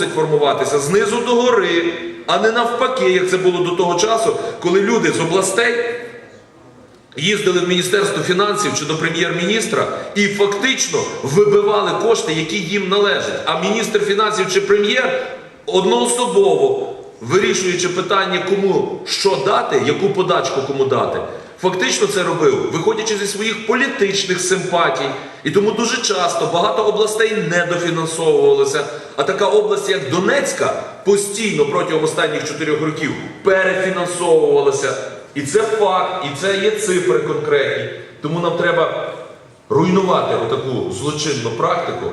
мусить формуватися знизу до гори, а не навпаки, як це було до того часу, коли люди з областей їздили в Міністерство фінансів чи до прем'єр-міністра і фактично вибивали кошти, які їм належать. А міністр фінансів чи прем'єр одноособово, вирішуючи питання, кому що дати, яку подачку кому дати, фактично це робив, виходячи зі своїх політичних симпатій. І тому дуже часто багато областей недофінансовувалося. А така область, як Донецька, постійно протягом останніх чотирьох років перефінансовувалася. І це факт, і це є цифри конкретні. Тому нам треба руйнувати отаку злочинну практику,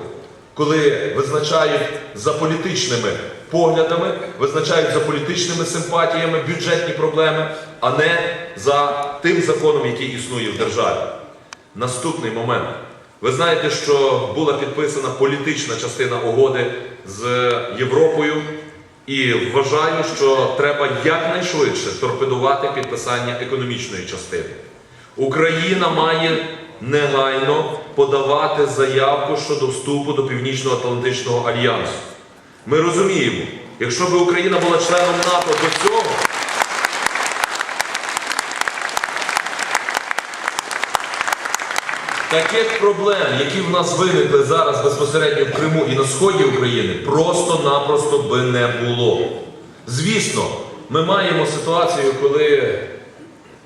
коли визначають за політичними поглядами, визначають за політичними симпатіями бюджетні проблеми, а не за тим законом, який існує в державі. Наступний момент. Ви знаєте, що була підписана політична частина угоди з Європою, і вважаю, що треба якнайшвидше торпедувати підписання економічної частини. Україна має негайно подавати заявку щодо вступу до Північно-Атлантичного альянсу. Ми розуміємо, якщо б Україна була членом НАТО до цього. Таких проблем, які в нас виникли зараз безпосередньо в Криму і на сході України, просто-напросто би не було. Звісно, ми маємо ситуацію, коли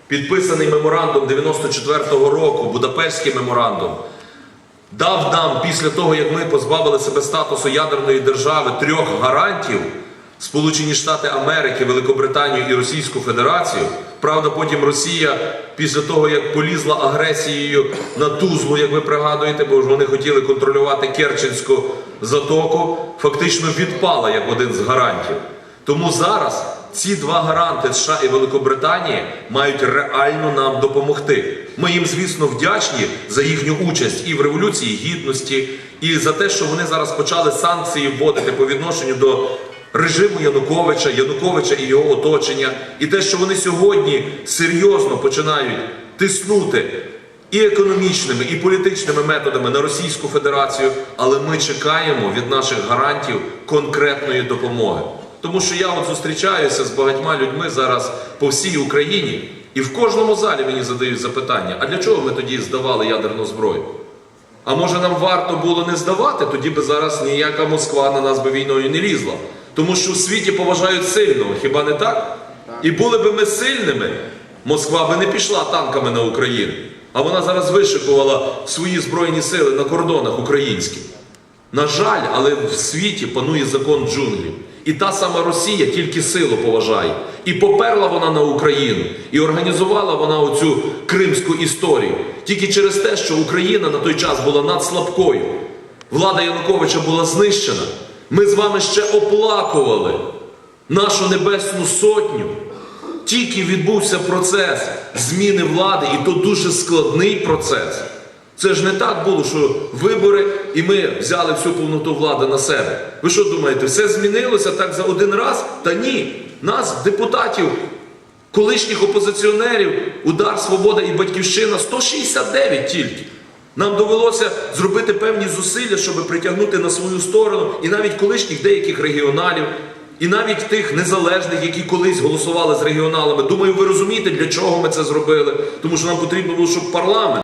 підписаний меморандум 94-го року, Будапештський меморандум, дав нам після того, як ми позбавили себе статусу ядерної держави трьох гарантів Сполучені Штати Америки, Великобританію і Російську Федерацію. Правда, потім Росія, після того як полізла агресією на Тузлу, як ви пригадуєте, бо ж вони хотіли контролювати Керченську затоку, фактично відпала як один з гарантів. Тому зараз ці два гаранти США і Великобританії мають реально нам допомогти. Ми їм, звісно, вдячні за їхню участь і в революції гідності, і за те, що вони зараз почали санкції вводити по відношенню до режиму Януковича, Януковича і його оточення, і те, що вони сьогодні серйозно починають тиснути і економічними, і політичними методами на Російську Федерацію, але ми чекаємо від наших гарантів конкретної допомоги. Тому що я от зустрічаюся з багатьма людьми зараз по всій Україні, і в кожному залі мені задають запитання: а для чого ми тоді здавали ядерну зброю? А може нам варто було не здавати, тоді би зараз ніяка Москва на нас би війною не лізла. Тому що в світі поважають сильного, хіба не так? І були би ми сильними, Москва би не пішла танками на Україну. А вона зараз вишикувала свої збройні сили на кордонах українських. На жаль, але в світі панує закон джунглів. І та сама Росія тільки силу поважає. І поперла вона на Україну, і організувала вона оцю кримську історію. Тільки через те, що Україна на той час була надслабкою. Влада Януковича була знищена. Ми з вами ще оплакували нашу Небесну Сотню. Тільки відбувся процес зміни влади, і то дуже складний процес. Це ж не так було, що вибори, і ми взяли всю повноту влади на себе. Ви що думаєте, все змінилося так за один раз? Та ні. Нас, депутатів, колишніх опозиціонерів, удар, свобода і батьківщина 169 тільки. Нам довелося зробити певні зусилля, щоб притягнути на свою сторону і навіть колишніх деяких регіоналів, і навіть тих незалежних, які колись голосували з регіоналами. Думаю, ви розумієте, для чого ми це зробили. Тому що нам потрібно було, щоб парламент.